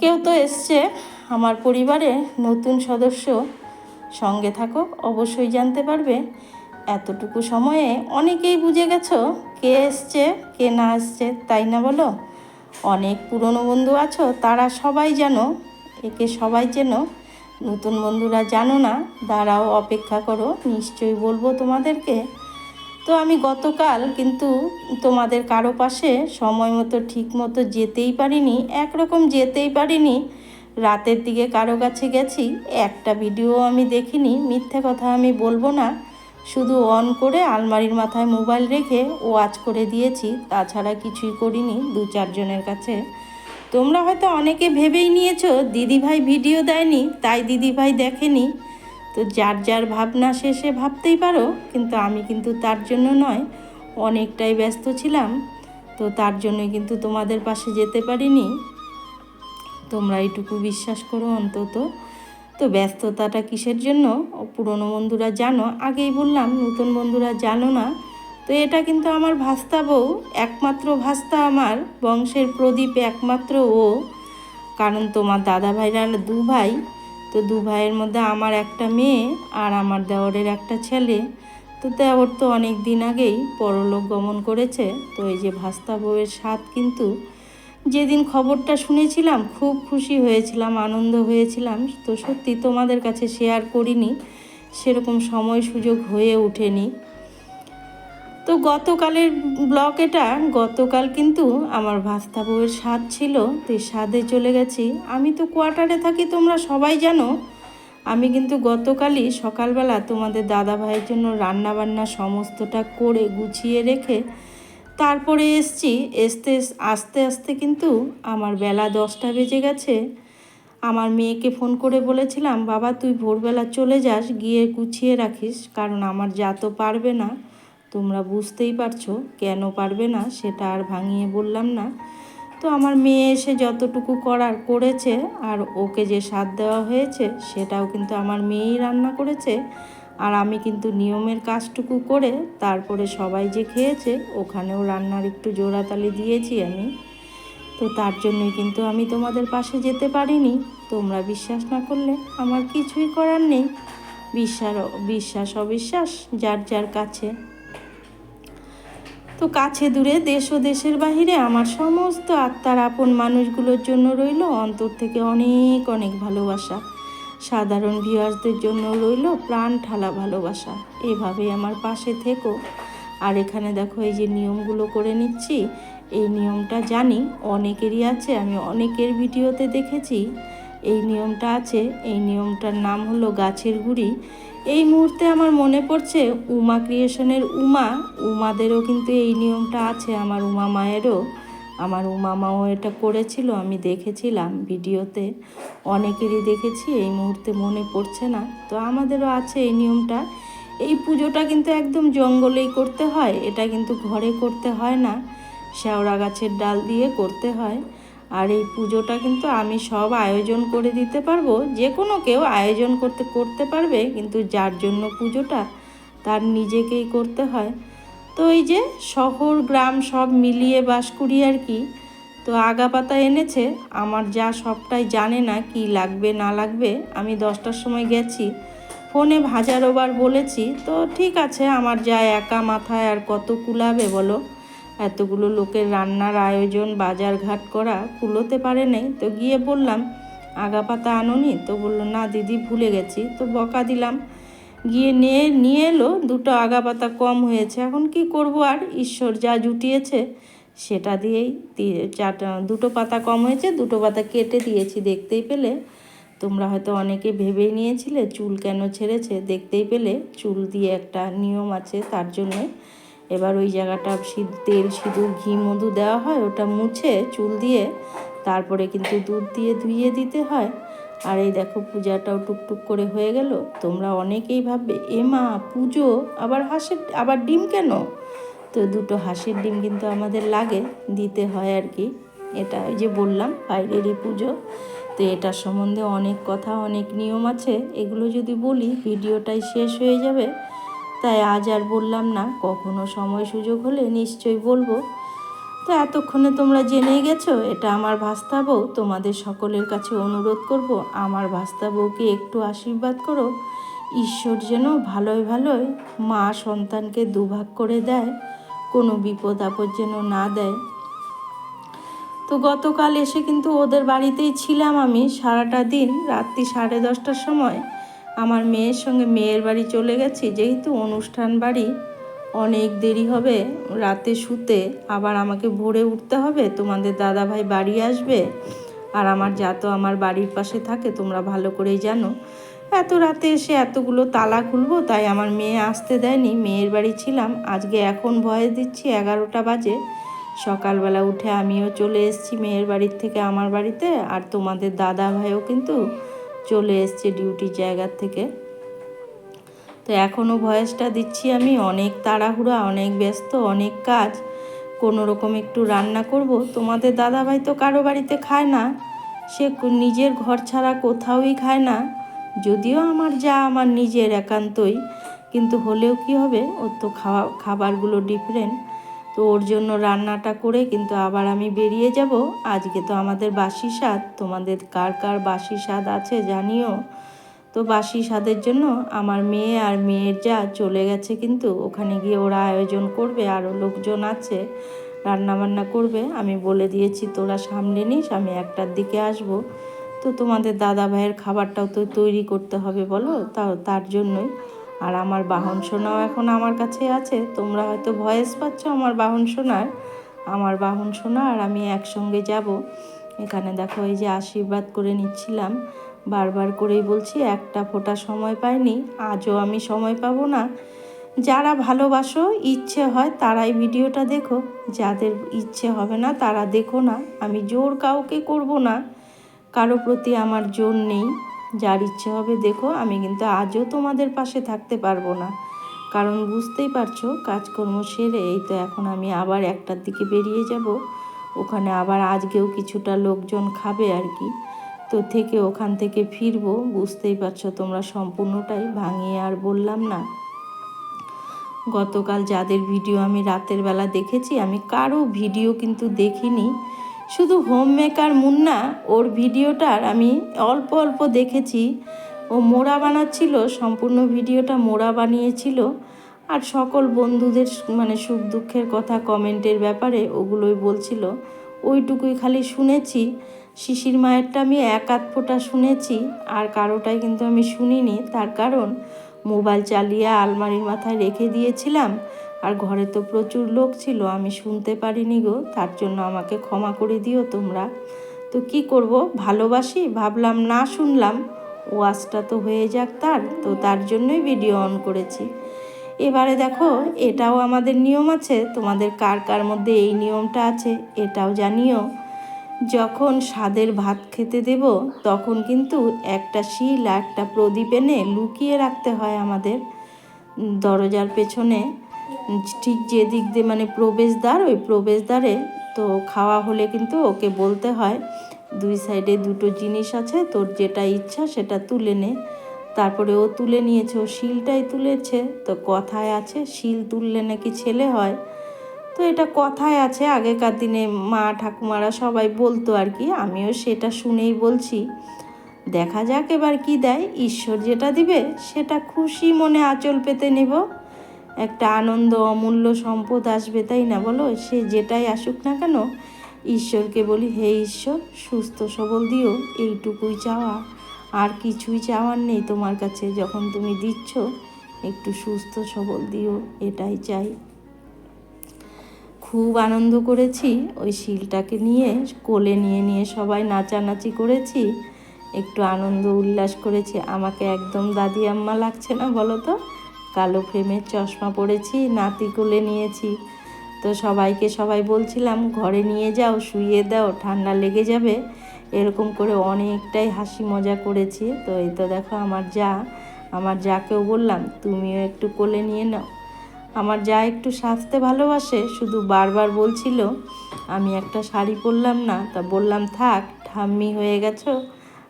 কেউ তো এসছে, আমার পরিবারে নতুন সদস্য সঙ্গে থাকো, অবশ্যই জানতে পারবে। এতটুকু সময়ে অনেকেই বুঝে গেছো কে এসছে, কে না এসছে, তাই না বলো? অনেক পুরনো বন্ধু আছো, তারা সবাই জানো, একে সবাই যেন নতুন বন্ধুরা জানো না, দাঁড়াও, অপেক্ষা করো, নিশ্চয়ই বলব তোমাদেরকে। তো আমি গতকাল কিন্তু তোমাদের কারও পাশে সময় মতো, ঠিক মতো যেতেই পারিনি, একরকম যেতেই পারিনি। রাতের দিকে কারও কাছে গেছি, একটা ভিডিও আমি দেখিনি, মিথ্যে কথা আমি বলব না। শুধু অন করে আলমারির মাথায় মোবাইল রেখে ওয়াচ করে দিয়েছি, তাছাড়া কিছুই করিনি দু চারজনের কাছে। তোমরা হয়তো অনেকে ভেবেই নিয়েছো, দিদিভাই ভিডিও দেয়নি, তাই দিদিভাই দেখেনি। তো যার যার ভাবনা শেষে ভাবতেই পারো, কিন্তু আমি কিন্তু তার জন্য নয়, অনেকটাই ব্যস্ত ছিলাম, তো তার জন্যই কিন্তু তোমাদের পাশে যেতে পারিনি। তোমরা এইটুকু বিশ্বাস করো অন্তত। তো ব্যস্ততাটা কিসের জন্য? পুরনো বন্ধুরা জানো, আগেই বললাম, নতুন বন্ধুরা জানো না। তো এটা কিন্তু আমার ভাস্তা বউ, একমাত্র ভাস্তা আমার, বংশের প্রদীপ একমাত্র ও। কারণ তোমার দাদা ভাইরা দু ভাই তো দু ভাইয়ের মধ্যে আমার একটা মেয়ে আর আমার দেওরের একটা ছেলে। তো দেওর তো অনেক দিন আগেই পরলোক গমন করেছে। তো এই যে ভাস্তা বউয়ের স্বাদ কিন্তু যেদিন খবরটা শুনেছিলাম, খুব খুশি হয়েছিলাম, আনন্দ হয়েছিলাম। তো সত্যি তোমাদের কাছে শেয়ার করিনি, সেরকম সময় সুযোগ হয়ে ওঠেনি। তো গতকালের ব্লগ এটা, গতকাল কিন্তু আমার ভাস্তা বউয়ের স্বাদ ছিল, তো স্বাদে চলে গেছি। আমি তো কোয়ার্টারে থাকি, তোমরা সবাই জানো। আমি কিন্তু গতকালই সকালবেলা তোমাদের দাদা ভাইয়ের জন্য রান্না বান্না সমস্তটা করে গুছিয়ে রেখে তারপরে এসছি। এসতে, আস্তে আস্তে কিন্তু আমার বেলা দশটা বেজে গেছে। আমার মেয়েকে ফোন করে বলেছিলাম, বাবা, তুই ভোরবেলা চলে যাস, গিয়ে গুছিয়ে রাখিস, কারণ আমার যা তো পারবে না। তোমরা বুঝতেই পারছ কেন পারবে না সেটা আর ভাঙিয়ে বললাম না। তো আমার মেয়ে এসে যতটুকু করার করেছে আর ওকে যে স্বাদ দেওয়া হয়েছে সেটাও কিন্তু আমার মেয়েই রান্না করেছে। আর আমি কিন্তু নিয়মের কাজটুকু করে তারপরে সবাই যে খেয়েছে ওখানেও রান্নার একটু জোড়াতালি দিয়েছি আমি। তো তার জন্যই কিন্তু আমি তোমাদের পাশে যেতে পারিনি। তোমরা বিশ্বাস না করলে আমার কিছুই করার নেই। বিশ্বাস বিশ্বাস, অবিশ্বাস যার যার কাছে। তো কাছে দূরে দেশ ও দেশের বাহিরে আমার সমস্ত আত্মার আপন মানুষগুলোর জন্য রইল অন্তর থেকে অনেক অনেক ভালোবাসা। সাধারণ ভিউয়ার্সদের জন্য রইল প্রাণ ঠালা ভালোবাসা। এভাবে আমার পাশে থেকো। আর এখানে দেখো এই যে নিয়মগুলো করে নিচ্ছি। এই নিয়মটা জানি অনেকেরই আছে, আমি অনেকের ভিডিওতে দেখেছি। এই নিয়মটা আছে, এই নিয়মটার নাম হলো গাছের গুড়ি। এই মুহূর্তে আমার মনে পড়ছে, উমা ক্রিয়েশনের উমা, উমাদেরও কিন্তু এই নিয়মটা আছে, আমার উমা মায়েরও। আমার উমা মাও এটা করেছিল, আমি দেখেছিলাম ভিডিওতে। অনেকেরই দেখেছি, এই মুহূর্তে মনে পড়ছে না। তো আমাদেরও আছে এই নিয়মটা। এই পুজোটা কিন্তু একদম জঙ্গলেই করতে হয়, এটা কিন্তু ঘরে করতে হয় না। শেওড়া গাছের ডাল দিয়ে করতে হয়। আর এই পুজোটা কিন্তু আমি সব আয়োজন করে দিতে পারব। যে কোনো কেউ আয়োজন করতে করতে পারবে, কিন্তু যার জন্য পুজোটা তার নিজেকেই করতে হয়। তো এই যে শহর, গ্রাম সব মিলিয়ে বাস করি আর কি। তো আগা পাতা এনেছে, আমার যা সবটাই জানে না কি লাগবে, না লাগবে, আমি দশটার সময় গেছি। ফোনে ভাজার ওবার বলেছি, তো ঠিক আছে, আমার যা একা মাথায় আর কত কুলাবে বলো। এতগুলো লোকের রান্নার আয়োজন বাজার ঘাট করা কুলোতে পারে নাই। তো গিয়ে বললাম, আগা পাতা আনোনি? তো বলল, না দিদি, ভুলে গেছি। তো বকা দিলাম। গিয়ে নিয়ে নিয়ে এলো, দুটো আগা পাতা কম হয়েছে। এখন কি করব আর? ঈশ্বর যা জুটিয়েছে, সেটা দিয়েই দিয়ে চারটা, দুটো পাতা কম হয়েছে, দুটো পাতা কেটে দিয়েছি। দেখতেই পেলে, তোমরা হয়তো অনেকে ভেবেই নিয়েছিলে, চুল কেন ছেড়েছে? দেখতেই পেলে, চুল দিয়ে একটা নিয়ম আছে, তার জন্যে এবার ওই জায়গাটা তেল, সিঁদুর, ঘি, মধু দেওয়া হয়, ওটা মুছে, চুল দিয়ে তারপরে কিন্তু দুধ দিয়ে ধুইয়ে দিতে হয়। আর এই দেখো পূজাটাও টুকটুক করে হয়ে গেল। তোমরা অনেকেই ভাববে, এ মা, পুজো? আবার হাঁসের, আবার ডিম কেন? তো দুটো হাঁসের ডিম কিন্তু আমাদের লাগে, দিতে হয় আর কি। এটা ওই যে বললাম, বাইরেরই পুজো। তো এটার সম্বন্ধে অনেক কথা, অনেক নিয়ম আছে। এগুলো যদি বলি, ভিডিওটাই শেষ হয়ে যাবে। তাই আজ আর বললাম না, কখনো সময় সুযোগ হলে নিশ্চয়ই বলব। তো এতক্ষণে তোমরা জেনেই গেছো, এটা আমার ভাস্তা বউ। তোমাদের সকলের কাছে অনুরোধ করব, আমার ভাস্তা বউকে একটু আশীর্বাদ করো। ঈশ্বর যেন ভালোই ভালোই মা সন্তানকে দুভাগ করে দেয়, কোনো বিপদ আপদ যেন না দেয়। তো গতকাল এসে কিন্তু ওদের বাড়িতেই ছিলাম আমি, সারাটা দিন, রাত্রি সাড়ে দশটার সময়। আমার মেয়ের সঙ্গে মেয়ের বাড়ি চলে গেছি, যেহেতু অনুষ্ঠান বাড়ি। অনেক দেরি হবে, রাতে শুতে আবার আমাকে ভোরে উঠতে হবে। তোমাদের দাদা ভাই বাড়ি আসবে আর আমার যা তো আমার বাড়ির পাশে থাকে, তোমরা ভালো করেই জানো। এত রাতে এসে এতগুলো তালা খুলবো, তাই আমার মেয়ে আসতে দেয়নি, মেয়ের বাড়ি ছিলাম। আজকে এখন ভয়ে দিচ্ছি, এগারোটা বাজে। সকালবেলা উঠে আমিও চলে এসেছি মেয়ের বাড়ির থেকে আমার বাড়িতে, আর তোমাদের দাদা ভাইও কিন্তু চলে এসছে ডিউটির জায়গার থেকে। তো এখনও ভয়েসটা দিচ্ছি আমি, অনেক তাড়াহুড়া, অনেক ব্যস্ত, অনেক কাজ, কোনো রকম একটু রান্না করব। তোমাদের দাদাভাই তো কারও বাড়িতে খায় না, সে নিজের ঘর ছাড়া কোথাওই খায় না। যদিও আমার যা, আমার নিজের একান্তই, কিন্তু হলেও কি হবে? ওর তো খাওয়া, খাবারগুলো ডিফারেন্ট তো ওর জন্য রান্নাটা করে কিন্তু আবার আমি বেরিয়ে যাব। আজকে তো আমাদের বাসি স্বাদ। তোমাদের কার কার বাসি স্বাদ আছে জানিও? তো বাসি স্বাদের জন্য আমার মেয়ে আর মেয়ের যা চলে গেছে কিন্তু ওখানে গিয়ে ওরা আয়োজন করবে আরও লোকজন আছে রান্না বান্না করবে। আমি বলে দিয়েছি, তোরা সামলে নিস, আমি একটার দিকে আসব। তো তোমাদের দাদা ভাইয়ের খাবারটাও তো তৈরি করতে হবে বলো? তাও তার জন্যই। আর আমার বাহন সোনাও এখন আমার কাছে আছে। তোমরা হয়তো ভয়েস পাচ্ছ আমার বাহন সোনার। আমার বাহন সোনা আর আমি একসঙ্গে যাব। এখানে দেখো এই যে আশীর্বাদ করে নিচ্ছিলাম। বারবার করেই বলছি, একটা ফোঁটা সময় পাইনি, আজও আমি সময় পাবো না। যারা ভালোবাসো, ইচ্ছে হয় তারাই ভিডিওটা দেখো। যাদের ইচ্ছে হবে না তারা দেখো না। আমি জোর কাউকে করব না। কারও প্রতি আমার জোর নেই। যার ইচ্ছে হবে দেখো, আমি কিন্তু আজও তোমাদের পাশে থাকতে পারব না। কারণ বুঝতেই পারছ, কাজকর্ম সেরে এই তো এখন আমি আবার একটার দিকে বেরিয়ে যাব। ওখানে আবার আজকেও কিছুটা লোকজন খাবে আর কি। তো থেকে ওখান থেকে ফিরবো, বুঝতেই পারছ তোমরা সম্পূর্ণটাই ভাঙিয়ে আর বললাম না। গতকাল যাদের ভিডিও আমি রাতের বেলা দেখেছি, আমি কারও ভিডিও কিন্তু দেখিনি। শুধু হোম মেকার মুন্না, ওর ভিডিওটার আমি অল্প অল্প দেখেছি। ও মোড়া বানাচ্ছিল, সম্পূর্ণ ভিডিওটা মোড়া বানিয়েছিল। আর সকল বন্ধুদের মানে সুখ দুঃখের কথা কমেন্টের ব্যাপারে ওগুলোই বলছিল। ওইটুকুই খালি শুনেছি। শিশির মায়েরটা আমি এক আধ ফোঁটা শুনেছি, আর কারোটাই কিন্তু আমি শুনিনি। তার কারণ মোবাইল চালিয়ে আলমারির মাথায় রেখে দিয়েছিলাম। আর ঘরে তো প্রচুর লোক ছিল, আমি শুনতে পারিনি গো, তার জন্য আমাকে ক্ষমা করে দিও তোমরা। তো কি করব, ভালোবাসি? ভাবলাম, না শুনলাম, ওয়াজটা তো হয়ে যাক তার, তো তার জন্যই ভিডিও অন করেছি। এবারে দেখো, এটাও আমাদের নিয়ম আছে, তোমাদের কার কার মধ্যে এই নিয়মটা আছে, এটাও জানিও। যখন স্বাদের ভাত খেতে দেব, তখন কিন্তু একটা শিল আর একটা প্রদীপ এনে লুকিয়ে রাখতে হয় আমাদের দরজার পেছনে। ঠিক যে দিক দিয়ে মানে প্রবেশদ্বার, ওই প্রবেশদ্বারে তো খাওয়া হলে কিন্তু ওকে বলতে হয়, দুই সাইডে দুটো জিনিস আছে, তোর যেটা ইচ্ছা সেটা তুলে নে। তারপরে ও তুলে নিয়েছে, ও শিলটাই তুলেছে, তো কথায় আছে, শিল তুললে নাকি ছেলে হয়। তো এটা কথায় আছে, আগেকার দিনে মা ঠাকুমারা সবাই বলতো আর কি, আমিও সেটা শুনেই বলছি। দেখা যাক এবার কি দেয়, ঈশ্বর যেটা দিবে সেটা খুশি মনে আঁচল পেতে নেব। একটা আনন্দ, অমূল্য সম্পদ আসবে, তাই না বলো? সে যেটাই আসুক না কেন, ঈশ্বরকে বলি, হে ঈশ্বর, সুস্থ সবল দিও, এইটুকুই চাওয়া। আর কিছুই চাওয়ার নেই তোমার কাছে, যখন তুমি দিচ্ছ, একটু সুস্থ সবল দিও, এটাই চাই। খুব আনন্দ করেছি, ওই শিলটাকে নিয়ে, কোলে নিয়ে নিয়ে সবাই নাচানাচি করেছি, একটু আনন্দ উল্লাস করেছি। আমাকে একদম দাদি আম্মা লাগছে না বলো তো? কালো ফ্রেমের চশমা পরেছি, নাতি কোলে নিয়েছি। তো সবাইকে সবাই বলছিলাম, ঘরে নিয়ে যাও, শুইয়ে দাও, ঠান্ডা লেগে যাবে। এরকম করে অনেকটাই হাসি মজা করেছি। তো এই তো দেখো আমার যা, আমার যাকেও বললাম, তুমিও একটু কোলে নিয়ে নাও। আমার যা একটু সাজতে ভালোবাসে, শুধু বারবার বলছিল, আমি একটা শাড়ি পরলাম না। তা বললাম, থাক, ঠাম্মি হয়ে গেছো,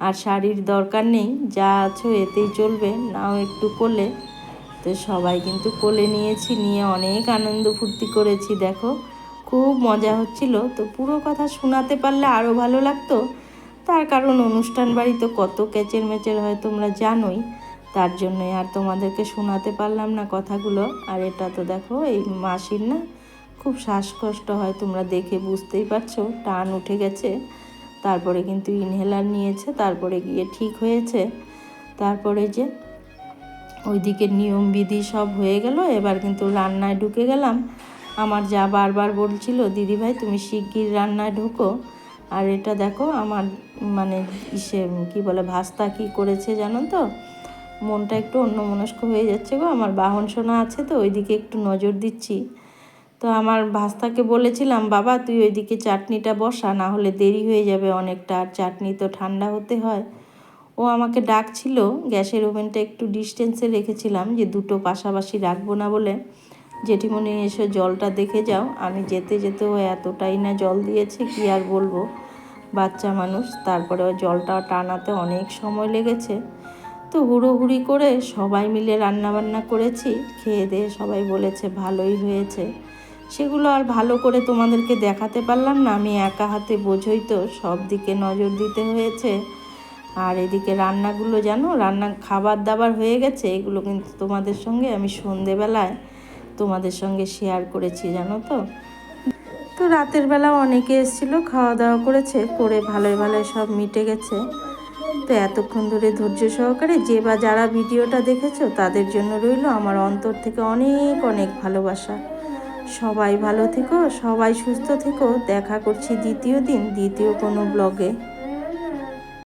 আর শাড়ির দরকার নেই, যা আছো এতেই চলবে, নাও একটু কোলে। তো সবাই কিন্তু কোলে নিয়েছি, নিয়ে অনেক আনন্দ ফুর্তি করেছি, দেখো। খুব মজা হচ্ছিল। তো পুরো কথা শোনাতে পারলে আরও ভালো লাগতো। তার কারণ অনুষ্ঠান বাড়ি তো কত ক্যাচের মেচের হয় তোমরা জানোই। তার জন্যই আর তোমাদেরকে শোনাতে পারলাম না কথাগুলো। আর এটা তো দেখো, এই মাসির না খুব শ্বাসকষ্ট হয়, তোমরা দেখে বুঝতেই পারছ, টান উঠে গেছে। তারপরে কিন্তু ইনহেলার নিয়েছে, তারপরে গিয়ে ঠিক হয়েছে। তারপরে যে ওইদিকে নিয়ম বিধি সব হয়ে গেল, এবার কিন্তু রান্নায় ঢুকে গেলাম। আমার যা বারবার বলছিল, দিদি ভাই, তুমি শিগগির রান্নায় ঢুকো। আর এটা দেখো, আমার মানে ইসে, কি বলে, ভাস্তা কি করেছে জানো তো? মনটা একটু অন্যমনস্ক হয়ে যাচ্ছে গো। আমার বাহন সোনা আছে তো, ওইদিকে একটু নজর দিচ্ছি। তো আমার ভাস্তাকে বলেছিলাম, বাবা, তুই ওইদিকে চাটনিটা বসা, না হলে দেরি হয়ে যাবে অনেকটা, আর চাটনি তো ঠান্ডা হতে হয়। ও আমাকে ডাকছিল, গ্যাসের ওভেনটা একটু ডিস্টেন্সে রেখেছিলাম যে দুটো পাশাপাশি রাখব না বলে। জেঠিমণি এসে জলটা দেখে যাও। আমি যেতে যেতে ও এতটাই না জল দিয়েছে, কি আর বলব? বাচ্চা মানুষ, তারপরে জলটা টানাতে অনেক সময় লেগেছে। তো হুড়োহুড়ি করে সবাই মিলে রান্না বান্না করেছি। খেয়ে দিয়ে সবাই বলেছে, ভালোই হয়েছে। সেগুলো আর ভালো করে তোমাদেরকে দেখাতে পারলাম না। আমি একা হাতে বোঝই তো, সব দিকে নজর দিতে হয়েছে। আর এদিকে রান্নাগুলো জানো, রান্না খাবার দাবার হয়ে গেছে, এগুলো কিন্তু তোমাদের সঙ্গে আমি সন্ধেবেলায় তোমাদের সঙ্গে শেয়ার করেছি, জানো তো? তো রাতের বেলা অনেকে এসেছিল, খাওয়া দাওয়া করেছে, করে ভালোই ভালোই সব মিটে গেছে। তো এতক্ষণ ধরে ধৈর্য সহকারে যে বা যারা ভিডিওটা দেখেছ, তাদের জন্য রইল আমার অন্তর থেকে অনেক অনেক ভালোবাসা। সবাই ভালো থেকো, সবাই সুস্থ থেকো, দেখা করছি দ্বিতীয় দিন, দ্বিতীয় কোনো ব্লগে